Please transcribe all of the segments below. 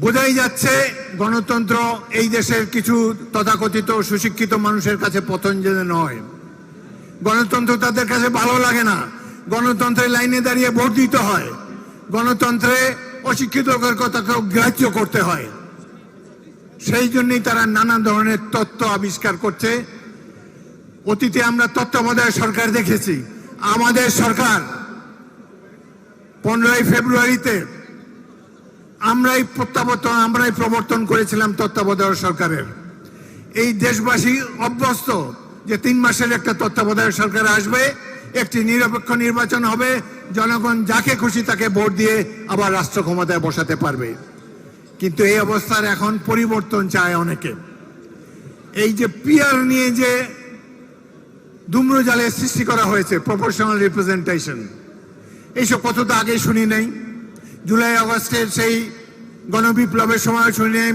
বোঝাই যাচ্ছে গণতন্ত্র এই দেশের কিছু তথাকথিত সুশিক্ষিত মানুষের কাছে পতঞ্জলি নয়। গণতন্ত্র তাদের কাছে ভালো লাগে না। গণতন্ত্রের লাইনে দাঁড়িয়ে ভোট দিতে হয়। গণতন্ত্রে অশিক্ষিত লোকের গ্রাহ্য করতে হয়। সেই জন্যই তারা নানা ধরনের তত্ত্ব আবিষ্কার করছে। অতীতে আমরা তত্ত্বাবধায়ক সরকার দেখেছি। আমাদের সরকার পনেরোই ফেব্রুয়ারিতে আমরাই প্রত্যাবর্তন, আমরাই প্রবর্তন করেছিলাম তত্ত্বাবধায়ক সরকারের। এই দেশবাসী অভ্যস্ত যে তিন মাসের একটা তত্ত্বাবধায়ক সরকার আসবে, একটি নিরপেক্ষ নির্বাচন হবে, জনগণ যাকে খুশি তাকে ভোট দিয়ে আবার রাষ্ট্র ক্ষমতায় বসাতে পারবে। কিন্তু এই অবস্থার এখন পরিবর্তন চায় অনেকে। এই যে পিয়ার নিয়ে যে ধূম্রজালের সৃষ্টি করা হয়েছে প্রপোর্শনাল রিপ্রেজেন্টেশন এইসব কথা তো আগে শুনি নাই। জুলাই, আগস্টের সেই গণবিপ্লবের সময় শুনি নাই,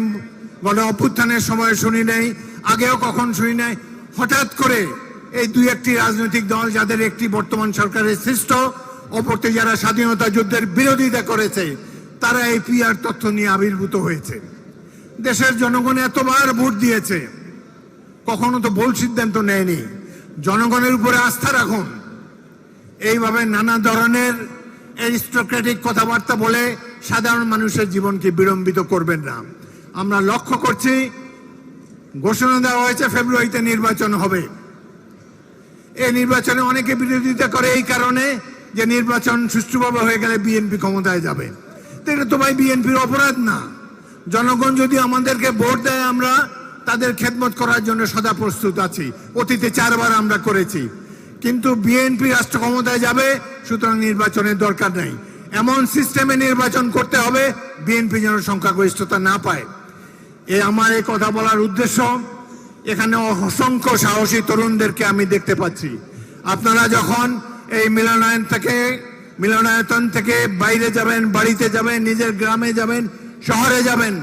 গণ অভ্যুত্থানের সময় শুনি নাই, আগেও কখন শুনি নাই। হঠাৎ করে এই দুই একটি রাজনৈতিক দল, যাদের একটি বর্তমান সরকারের সৃষ্ট, অপরটি যারা স্বাধীনতা যুদ্ধের বিরোধিতা করেছে, তারা এই পিআর তথ্য নিয়ে আবির্ভূত হয়েছে। দেশের জনগণ এতবার ভোট দিয়েছে, কখনো তো ভুল সিদ্ধান্ত নেয়নি। জনগণের উপরে আস্থা রাখুন। এইভাবে নানা ধরনের অ্যারিস্টোক্রেটিক কথাবার্তা বলে সাধারণ মানুষের জীবনকে বিড়ম্বিত করবেন না। আমরা লক্ষ্য করছি, ঘোষণা দেওয়া হয়েছে ফেব্রুয়ারিতে নির্বাচন হবে। এই নির্বাচনে অনেকে বিরোধিতা করে এই কারণে যে নির্বাচন সুষ্ঠুভাবে হয়ে গেলে বিএনপি ক্ষমতায় যাবে। তো এটা তো ভাই বিএনপির অপরাধ না। জনগণ যদি আমাদেরকে ভোট দেয়, আমরা তাদের খেদমত করার জন্য সদা প্রস্তুত আছি। অতীতে চারবার আমরা করেছি। কিন্তু বিএনপি রাষ্ট্র ক্ষমতায় যাবে, সুতরাং নির্বাচনের দরকার নেই। এমন সিস্টেমে নির্বাচন করতে হবে বিএনপি যেন সংখ্যাগরিষ্ঠতা না পায়। এ আমার এই কথা বলার উদ্দেশ্য, এখানে অসংখ্য সাহসী তরুণদেরকে আমি দেখতে পাচ্ছি। আপনারা যখন এই মিলনায়ন থেকে, মিলনায়তন থেকে বাইরে যাবেন, বাড়িতে যাবেন, নিজের গ্রামে যাবেন, শহরে যাবেন,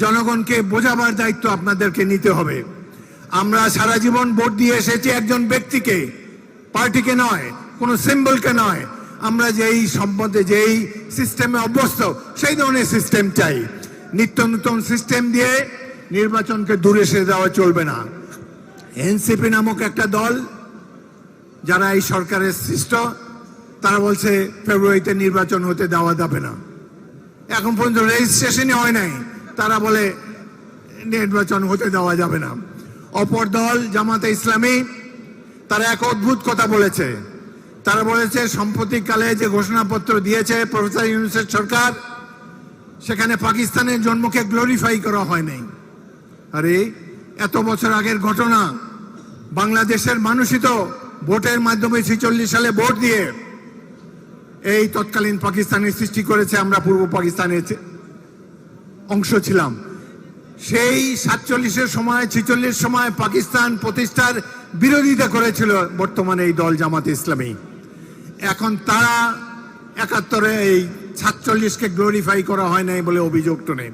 জনগণকে বোঝাবার দায়িত্ব আপনাদেরকে নিতে হবে। আমরা সারা জীবন ভোট দিয়ে এসেছি একজন ব্যক্তিকে, পার্টিকে নয়, কোনো সিম্বলকে নয় আমরা যেই সম্বন্ধে, যেই সিস্টেমে অভ্যস্ত, সেই ধরনের সিস্টেম চাই। নিত্য নতুন সিস্টেম দিয়ে নির্বাচনকে দূরে সরে দেওয়া চলবে না। এনসিপি নামক একটা দল, যারা এই সরকারের সৃষ্ট, তারা বলছে ফেব্রুয়ারিতে নির্বাচন হতে দেওয়া যাবে না। এখন পর্যন্ত রেজিস্ট্রেশনই হয় নাই। তারা বলে নির্বাচন হতে দেওয়া যাবে না। অপর দল, জামাতে ইসলামী, তারা এক অদ্ভুত কথা বলেছে। তারা বলেছে সাম্প্রতিককালে যে ঘোষণাপত্র দিয়েছে প্রফেসর ইউনুসের সরকার, সেখানে পাকিস্তানের জন্মকে গ্লোরিফাই করা হয় নাই। আরে, এত বছর আগের ঘটনা, বাংলাদেশের মানুষই তো ভোটের মাধ্যমে ছিচল্লিশ সালে ভোট দিয়ে এই তৎকালীন পাকিস্তানের সৃষ্টি করেছে, আমরা পূর্ব পাকিস্তানের অংশ ছিলাম। সেই সাতচল্লিশের সময়, ছিচল্লিশ সময় পাকিস্তান প্রতিষ্ঠার বিরোধিতা করেছিল বর্তমানে এই দল জামাত ইসলামী। এখন তারা একাত্তরে এই সাতচল্লিশকে গ্লোরিফাই করা হয় নাই বলে অভিযোগ নেই।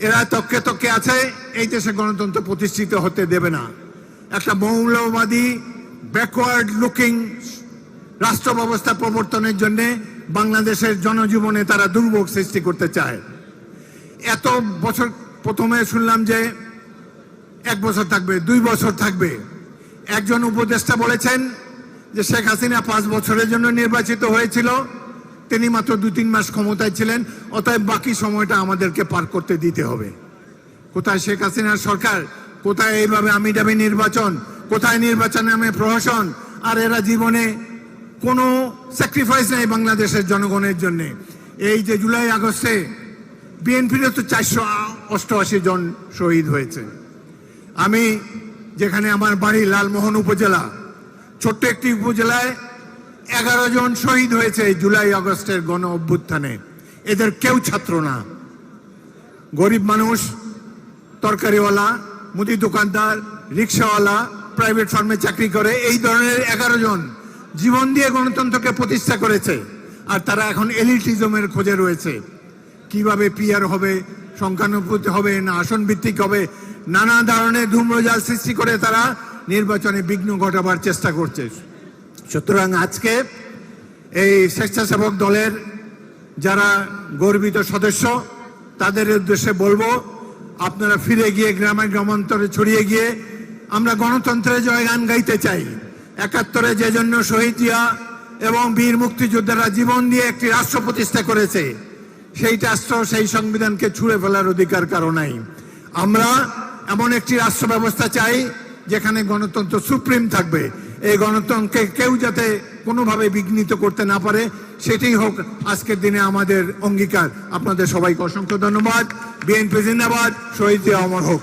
এরা তককে তককে আছে, এই দেশে গণতন্ত্র প্রতিষ্ঠিত হতে দেবে না। একটা মৌলবাদী ব্যাকওয়ার্ড লুকিং রাষ্ট্র ব্যবস্থা প্রবর্তনের জন্য বাংলাদেশের জনজীবনে তারা দুর্ভোগ সৃষ্টি করতে চায়। এত বছর প্রথমে শুনলাম যে এক বছর থাকবে, দুই বছর থাকবে। একজন উপদেষ্টা বলেছেন যে শেখ হাসিনা পাঁচ বছরের জন্য নির্বাচিত হয়েছিল, তিনি মাত্র দু তিন মাস ক্ষমতায় ছিলেন, অতএব বাকি সময়টা আমাদেরকে পার করতে দিতে হবে। কোথায় শেখ হাসিনার সরকার? কোথায় এইভাবে আমি ডামি নির্বাচন? কোথায় নির্বাচন নামে প্রহসন? আর এরা জীবনে কোনো স্যাক্রিফাইস নেই বাংলাদেশের জনগণের জন্য। এই যে জুলাই আগস্টে বিএনপিরও তো চারশো অষ্টআশি জন শহীদ হয়েছে। আমি যেখানে আমার বাড়ি লালমোহন উপজেলা ছোট্ট একটি উপজেলায় এগারো জন শহীদ হয়েছে জুলাই, আগস্টের গণ অভ্যুত্থানে। এদের কেউ ছাত্র না। গরিব মানুষ, তরকারিওয়ালা, মুদি দোকানদার, রিক্সাওয়ালা, প্রাইভেট ফার্মে চাকরি করে, এই ধরনের এগারো জন জীবন দিয়ে গণতন্ত্রকে প্রতিষ্ঠা করেছে আর তারা এখন এলিটিজমের খোঁজে রয়েছে। কীভাবে পিয়ার হবে সংখ্যানুভূতি হবে, না আসন ভিত্তিক হবে, নানা ধরনের ধূম্রজাল সৃষ্টি করে তারা নির্বাচনে বিঘ্ন ঘটাবার চেষ্টা করছে। সুতরাং আজকে এই স্বেচ্ছাসেবক দলের যারা গর্বিত সদস্য, তাদের উদ্দেশ্যে বলব, আপনারা ফিরে গিয়ে গ্রামে গ্রামান্তরে ছড়িয়ে গিয়ে আমরা গণতন্ত্রের জয়গান গাইতে চাই। একাত্তরে যে জন্য শহীদ জিয়া এবং বীর মুক্তিযোদ্ধারা জীবন দিয়ে একটি রাষ্ট্র প্রতিষ্ঠা করেছে, সেই রাষ্ট্র, সেই সংবিধানকে ছুঁড়ে ফেলার অধিকার কারও নাই। আমরা এমন একটি রাষ্ট্র ব্যবস্থা চাই যেখানে গণতন্ত্র সুপ্রিম থাকবে, এই গণতন্ত্রকে কেউ যাতে কোনোভাবে বিঘ্নিত করতে না পারে, সেটাই হোক আজকের দিনে আমাদের অঙ্গীকার। আপনাদের সবাইকে অসংখ্য ধন্যবাদ। বিএনপি জিন্দাবাদ। শহীদ অমর হোক।